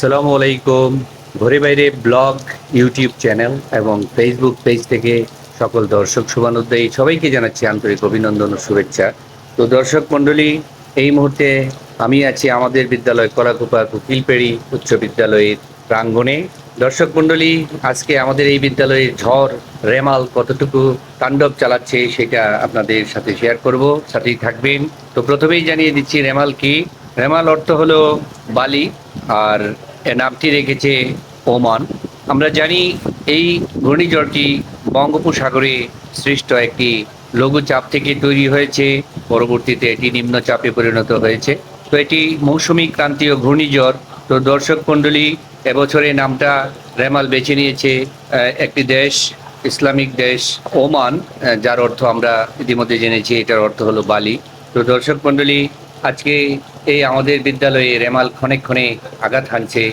সালামু আলাইকুম। ঘরে বাইরে ব্লগ, ইউটিউব চ্যানেল এবং ফেসবুক পেজ থেকে সকল দর্শক শুভানুদ্দায়ী সবাইকে জানাচ্ছি আন্তরিক অভিনন্দন ও শুভেচ্ছা। তো দর্শক মণ্ডলী, এই মুহূর্তে আমি আছি আমাদের বিদ্যালয় কলাকুপা কুকিলপেড়ি উচ্চ বিদ্যালয়ের প্রাঙ্গণে। দর্শক মণ্ডলী, আজকে আমাদের এই বিদ্যালয়ের ঝড়, রেমাল কতটুকু তাণ্ডব চালাচ্ছে সেটা আপনাদের সাথে শেয়ার করব, সাথেই থাকবেন। তো প্রথমেই জানিয়ে দিচ্ছি, রেমাল কি? রেমাল অর্থ হলো বালি, আর এর নামটি রেখেছে ওমান। আমরা জানি এই ঘূর্ণিঝড়টি বঙ্গোপসাগরে সৃষ্ট একটি লঘুচাপ থেকে তৈরি হয়েছে। পরবর্তীতে এটি নিম্নচাপে পরিণত হয়েছে। তো এটি মৌসুমী ক্রান্তীয় ঘূর্ণিঝড়। তো দর্শক মণ্ডলী, এবছরে নামটা রেমাল বেছে নিয়েছে একটি দেশ, ইসলামিক দেশ ওমান যার অর্থ আমরা ইতিমধ্যে জেনেছি, এটার অর্থ হলো বালি। তো দর্শক মণ্ডলী আজকে এই আমাদের বিদ্যালয়ে রেমাল ক্ষণে ক্ষণে আঘাত হানছে।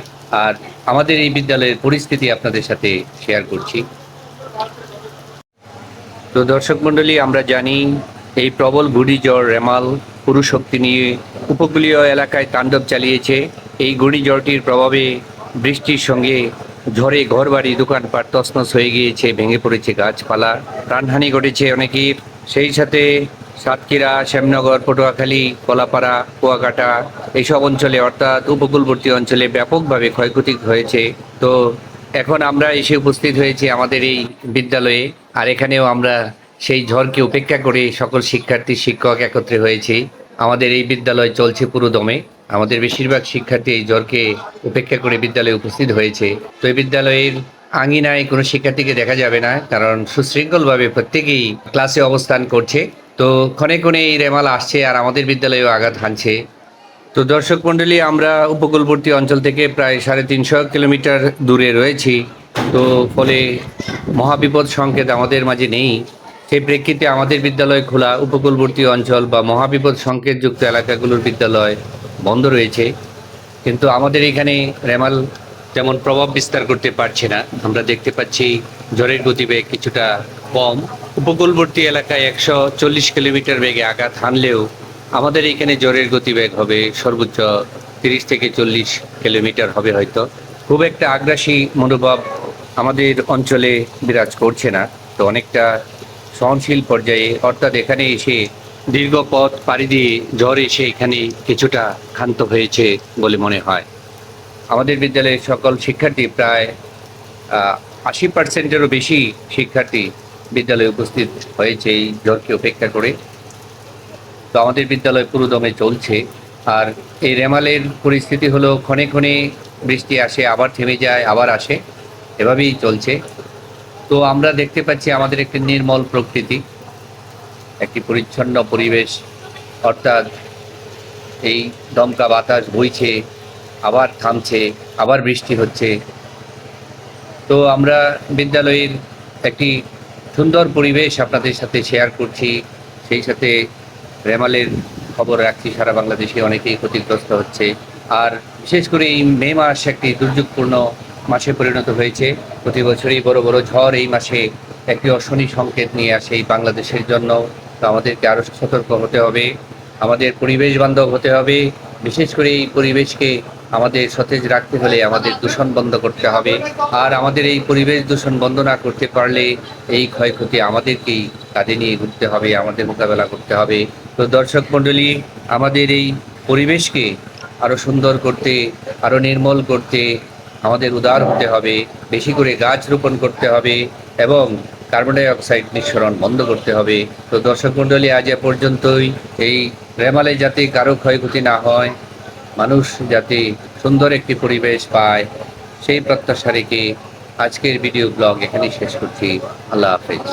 আর আমাদের এই বিদ্যালয়ের পরিস্থিতি আপনাদের সাথে শেয়ার করছি। তো দর্শক মণ্ডলী, আমরা জানি এই প্রবল ঘূর্ণিঝড় রেমাল পুরু শক্তি নিয়ে উপকূলীয় এলাকায় তাণ্ডব চালিয়েছে। এই ঘূর্ণিঝড়টির প্রভাবে বৃষ্টির সঙ্গে ঝড়ে ঘরবাড়ি দোকানপাট তছনছ হয়ে গিয়েছে, ভেঙে পড়েছে গাছপালা, প্রাণহানি ঘটেছে অনেকের। সেই সাথে সাতক্ষীরা, শ্যামনগর, পটুয়াখালী, কলাপাড়া, কুয়াকাটা এইসব অঞ্চলে অর্থাৎ উপকূলবর্তী অঞ্চলে ব্যাপকভাবে ক্ষয়ক্ষতি হয়েছে। তো এখন আমরা এসে উপস্থিত হয়েছি আমাদের এই বিদ্যালয়ে আর এখানেও আমরা সেই ঝড়কে উপেক্ষা করে সকল শিক্ষার্থী, শিক্ষক একত্রে হয়েছি। আমাদের এই বিদ্যালয় চলছে পুরো দমে। আমাদের বেশিরভাগ শিক্ষার্থী এই ঝড়কে উপেক্ষা করে বিদ্যালয়ে উপস্থিত হয়েছে। তো এই বিদ্যালয়ের আঙিনায় কোনো শিক্ষার্থীকে দেখা যাবে না কারণ সুশৃঙ্খলভাবে প্রত্যেকেই ক্লাসে অবস্থান করছে। তো ক্ষণে ক্ষণে এই রেমাল আসছে আর আমাদের বিদ্যালয়েও আঘাত হানছে। তো দর্শক মণ্ডলী, আমরা উপকূলবর্তী অঞ্চল থেকে প্রায় সাড়ে তিনশো কিলোমিটার দূরে রয়েছি। তো ফলে মহাবিপদ সংকেত আমাদের মাঝে নেই। সেই প্রেক্ষিতে আমাদের বিদ্যালয় খোলা, উপকূলবর্তী অঞ্চল বা মহাবিপদ সংকেতযুক্ত এলাকাগুলোর বিদ্যালয় বন্ধ রয়েছে। কিন্তু আমাদের এখানে রেমাল তেমন প্রভাব বিস্তার করতে পারছে না। আমরা দেখতে পাচ্ছি ঝড়ের গতিবেগ কিছুটা কম। উপকূলবর্তী এলাকায় একশো চল্লিশ কিলোমিটার বেগে আঘাত হানলেও আমাদের এখানে জ্বরের গতিবেগ হবে সর্বোচ্চ তিরিশ থেকে চল্লিশ কিলোমিটার হবে হয়তো। খুব একটা আগ্রাসী মনোভাব আমাদের অঞ্চলে বিরাজ করছে না। তো অনেকটা সহনশীল পর্যায়ে অর্থাৎ এখানে এসে দীর্ঘ পথ পাড়ি দিয়ে জ্বর এসে এখানে কিছুটা ক্ষান্ত হয়েছে বলে মনে হয়। আমাদের বিদ্যালয়ের সকল শিক্ষার্থী প্রায় আশি পার্সেন্টেরও বেশি শিক্ষার্থী বিদ্যালয়ে উপস্থিত হয়েছে, এই ঝড়কে উপেক্ষা করে। তো আমাদের বিদ্যালয় পুরো দমে চলছে। আর এই রেমালের পরিস্থিতি হলো, ক্ষণে ক্ষণে বৃষ্টি আসে, আবার থেমে যায়, আবার আসে। এভাবেই চলছে। তো আমরা দেখতে পাচ্ছি আমাদের একটি নির্মল প্রকৃতি, একটি পরিচ্ছন্ন পরিবেশ। অর্থাৎ এই দমকা বাতাস বইছে, আবার থামছে, আবার বৃষ্টি হচ্ছে। তো আমরা বিদ্যালয়ের একটি সুন্দর পরিবেশ আপনাদের সাথে শেয়ার করছি। সেই সাথে রেমালের খবর রাখছি, সারা বাংলাদেশে অনেকেই ক্ষতিগ্রস্ত হচ্ছে। আর বিশেষ করে এই মে মাস একটি দুর্যোগপূর্ণ মাসে পরিণত হয়েছে। প্রতি বছরই বড় বড় ঝড় এই মাসে একটি অশনি সংকেত নিয়ে আসে এই বাংলাদেশের জন্য। তো আমাদেরকে আরও সতর্ক হতে হবে, আমাদের পরিবেশ বান্ধব হতে হবে। বিশেষ করে এই পরিবেশকে আমাদের সতেজ রাখতে হলে আমাদের দূষণ বন্ধ করতে হবে। আর আমাদের এই পরিবেশ দূষণ বন্ধ না করতে পারলে এই ক্ষয়ক্ষতি আমাদেরকেই কাঁধে নিয়ে ঘুরতে হবে, আমাদের মোকাবেলা করতে হবে। তো দর্শক মণ্ডলী, আমাদের এই পরিবেশকে আরও সুন্দর করতে আরও নির্মল করতে আমাদের উদার হতে হবে, বেশি করে গাছ রোপণ করতে হবে এবং কার্বন ডাই অক্সাইড নিঃসরণ বন্ধ করতে হবে। তো দর্শক মণ্ডলী, আজ এ পর্যন্তই। এই রেমালে যাতে কারও ক্ষয়ক্ষতি না হয় মানুষ যাতে সুন্দর একটি পরিবেশ পায়, সেই প্রত্যাশা রেখে আজকের ভিডিও ব্লগ এখানেই শেষ করছি। আল্লাহ হাফেজ।